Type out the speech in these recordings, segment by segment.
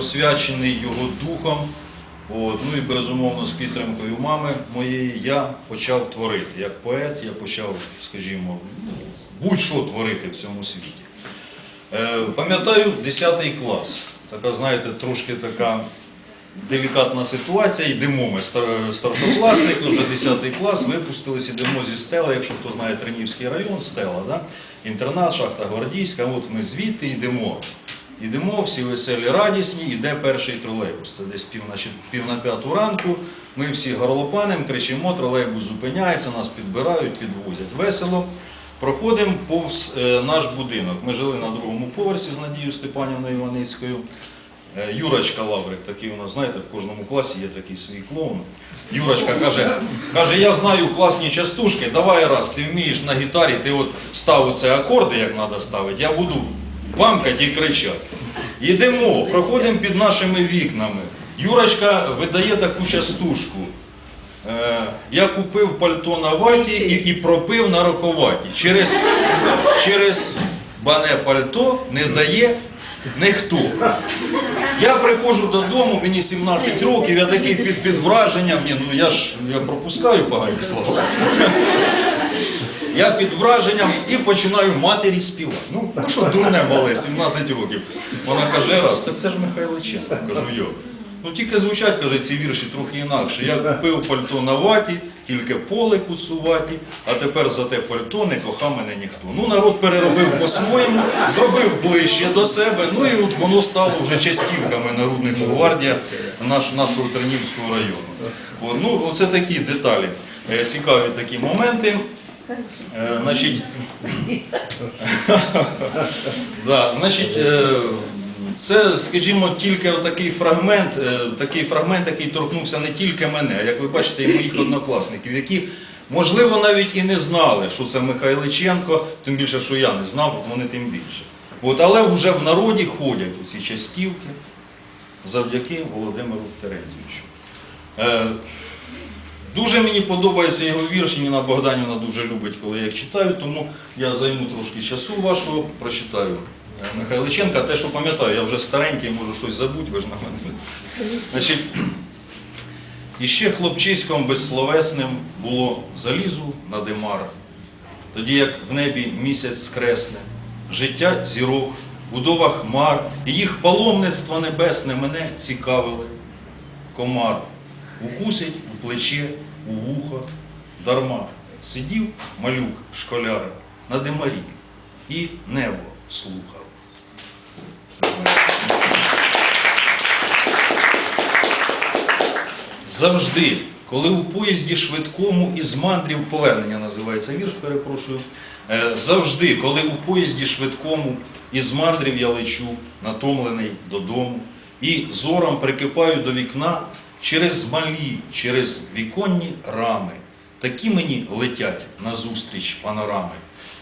Освячений його духом, от, ну і безумовно з підтримкою мами моєї я почав творити. Як поет я почав, скажімо, ну, будь-що творити в цьому світі. Е, пам'ятаю 10 клас. Така, знаєте, трошки така делікатна ситуація. Йдемо ми стар- старшокласники, вже 10 клас, випустились, йдемо зі стела, якщо хто знає Тернівський район, стела, да? інтернат, шахта Гвардійська, от ми звідти йдемо. Йдемо, всі веселі, радісні, йде перший тролейбус. Це десь пів на, пів на п'яту ранку. Ми всі горлопанимо, кричимо, тролейбус зупиняється, нас підбирають, підвозять. Весело. Проходимо повз е, наш будинок. Ми жили на другому поверсі з Надією Степанівною Іваницькою. Е, Юрочка Лаврик, такий у нас, знаєте, в кожному класі є такий свій клоун. Юрочка каже, каже, я знаю класні частушки, давай раз, ти вмієш на гітарі, ти от став оце акорди, як треба ставити, я буду бамкати і кричати. Йдемо, проходимо під нашими вікнами. Юрочка видає таку частушку. Е, я купив пальто на ваті і, і пропив на роковаті. Через, через бане пальто не дає ніхто. Я приходжу додому, мені 17 років, я такий під, під враженням, ну я ж я пропускаю погані слова. Я під враженням і починаю матері співати. Ну, ну що дурне мале, 17 років. Вона каже, раз, так це ж Михайличенко. Кажу, йо. Ну тільки звучать, каже, ці вірші трохи інакше. Я купив пальто на ваті, тільки поле куцуваті, а тепер за те пальто не коха мене ніхто. Ну, народ переробив по-своєму, зробив ближче до себе, ну і от воно стало вже частівками Народних гвардія наш, нашого Тернівського району. Ну, оце такі деталі, е, цікаві такі моменти. Е, Значить, да, значить, е, це, скажімо, тільки такий фрагмент, е, такий фрагмент, який торкнувся не тільки мене, а як ви бачите, і моїх однокласників, які, можливо, навіть і не знали, що це Михайличенко, тим більше, що я не знав, вони тим більше. От, але вже в народі ходять оці частівки завдяки Володимиру Терентьєвичу. Дуже мені подобаються його вірші, Ніна Богданівна дуже любить, коли я їх читаю, тому я займу трошки часу вашого, прочитаю е, Михайличенка. Те, що пам'ятаю, я вже старенький, можу щось забути, ви ж на мене. Значить, іще хлопчиськом безсловесним було залізу на димар. Тоді як в небі місяць скресне, життя зірок, будова хмар, і їх паломництво небесне мене цікавили. Комар укусить у плече, у вухо, дарма. Сидів малюк, школяр на димарі і небо слухав. Завжди, коли у поїзді швидкому із мандрів повернення називається вірш, перепрошую. Е, Завжди, коли у поїзді швидкому із мандрів я лечу, натомлений додому, і зором прикипаю до вікна через малі, через віконні рами. Такі мені летять назустріч панорами.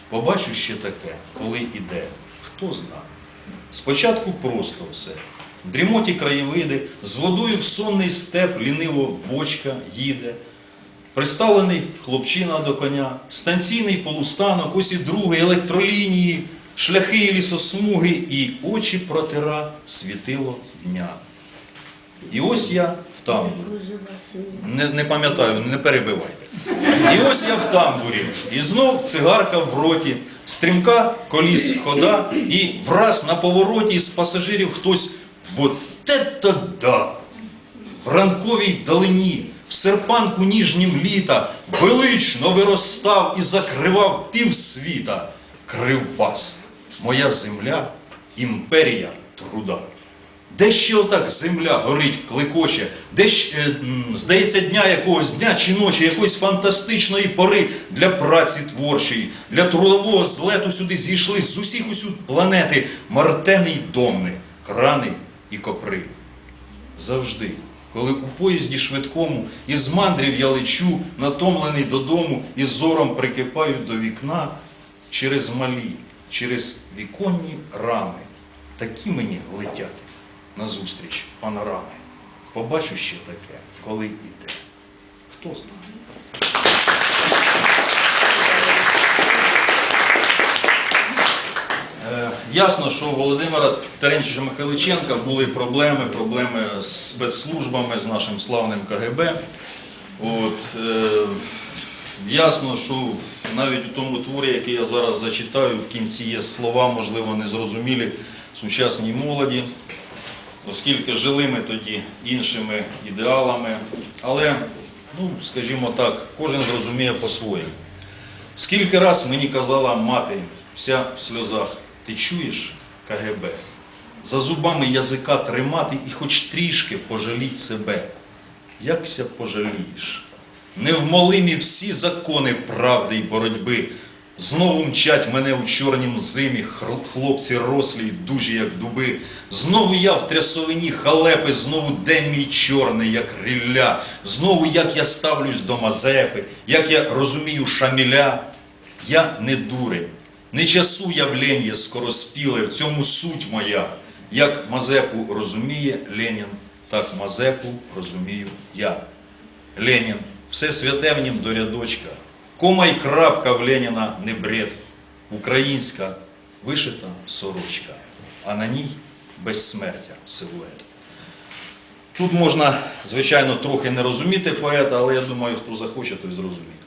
Побачу ще таке, коли іде. Хто знає. Спочатку просто все. Дрімоті краєвиди, з водою в сонний степ ліниво бочка їде. Приставлений хлопчина до коня, станційний полустанок, ось і другий, електролінії, шляхи лісосмуги, і очі протира світило дня. І ось я в тамбурі. Не, не пам'ятаю, не перебивайте. І ось я в тамбурі. І знов цигарка в роті, стрімка коліс хода, і враз на повороті з пасажирів хтось вот это да! В ранковій далині, в серпанку ніжнім літа, велично виростав і закривав півсвіта. Кривбас, моя земля, імперія труда. Де ще отак земля горить, кликоче, де ж, е, здається, дня якогось дня чи ночі, якоїсь фантастичної пори для праці творчої, для трудового злету сюди зійшли з усіх усюд планети мартени й домни, крани і копри. Завжди, коли у поїзді швидкому із мандрів я лечу, натомлений додому, і зором прикипаю до вікна через малі, через віконні рами, такі мені летять назустріч панорами. Побачу ще таке, коли іде. Хто знає? Е, Ясно, що у Володимира Теренчича Михайличенка були проблеми, проблеми з спецслужбами, з нашим славним КГБ. От, е, ясно, що навіть у тому творі, який я зараз зачитаю, в кінці є слова, можливо, незрозумілі сучасній молоді, оскільки жили ми тоді іншими ідеалами. Але, ну, скажімо так, кожен зрозуміє по-своєму. Скільки раз мені казала мати, вся в сльозах, ти чуєш КГБ? За зубами язика тримати і хоч трішки пожаліть себе. Якся пожалієш? Невмолимі всі закони правди й боротьби. Знову мчать мене у чорнім зимі, хлопці рослі й дужі, як дуби. Знову я в трясовині халепи, знову день мій чорний, як рілля. Знову як я ставлюсь до Мазепи, як я розумію Шаміля. Я не дурень, не часу явлення скороспіле, в цьому суть моя. Як Мазепу розуміє Ленін, так Мазепу розумію я. Ленін, все святе в нім до рядочка. Кома й крапка в Леніна не бред. Українська вишита сорочка, а на ній безсмертя силует. Тут можна, звичайно, трохи не розуміти поета, але я думаю, хто захоче, той зрозуміє.